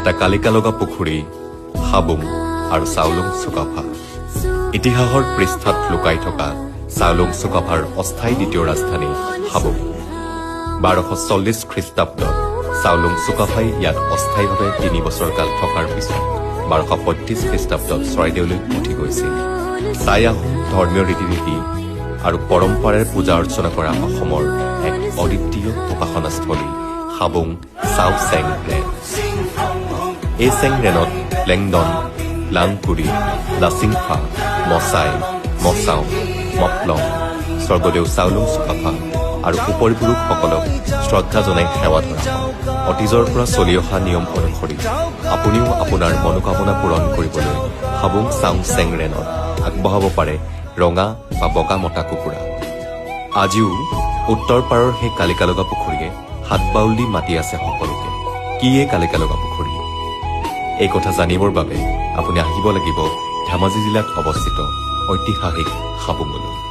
এটা কালিকা লগা পুখুৰী হাবুং আৰু চাউলুং চুকাফা। ইতিহাসৰ পৃষ্ঠাত লুকাই থকা চাউলুং চুকাফাৰ অস্থায়ী দ্বিতীয় ৰাজধানী হাবুং। বাৰশ চল্লিছ খ্ৰীষ্টাব্দত চাউলুং চুকাফাই ইয়াত অস্থায়ীভাৱে তিনি বছৰ কাল থকাৰ পিছত বাৰশ পঁয়ত্ৰিছ খ্ৰীষ্টাব্দত চৰাইদেউলৈ উঠি গৈছিল। চাই আহোম ধৰ্মীয় ৰীতি নীতি আৰু পৰম্পৰাৰে পূজা অৰ্চনা কৰা অসমৰ এক অদ্বিতীয় উপাসনাস্থলী হাবুং চাও চেং ৰেন এই চেং ৰেনত লেংডন লাংকুৰি লাচিংফা মচাই মচাও মপলং স্বৰ্গদেউ চাউলুং চুকাফা আৰু উপৰিপুৰুষসকলক শ্ৰদ্ধা জনাই সেৱা ধৰা অতীজৰ পৰা চলি অহা নিয়ম অনুসৰি আপুনিও আপোনাৰ মনোকামনা পূৰণ কৰিবলৈ হাবুং চাং চেং ৰেনত আগবঢ়াব পাৰে ৰঙা বা বগা মতা কুকুৰা আজিও উত্তৰ পাৰৰ সেই কালিকা লগা পুখুৰীয়ে হাত বাউল মাতি আছে সকলোকে কি এই কালিকা লগা পুখুৰী এই কথা জানিবৰ বাবে আপুনি আহিব লাগিব ধেমাজি জিলাত অৱস্থিত ঐতিহাসিক হাবুঙলৈ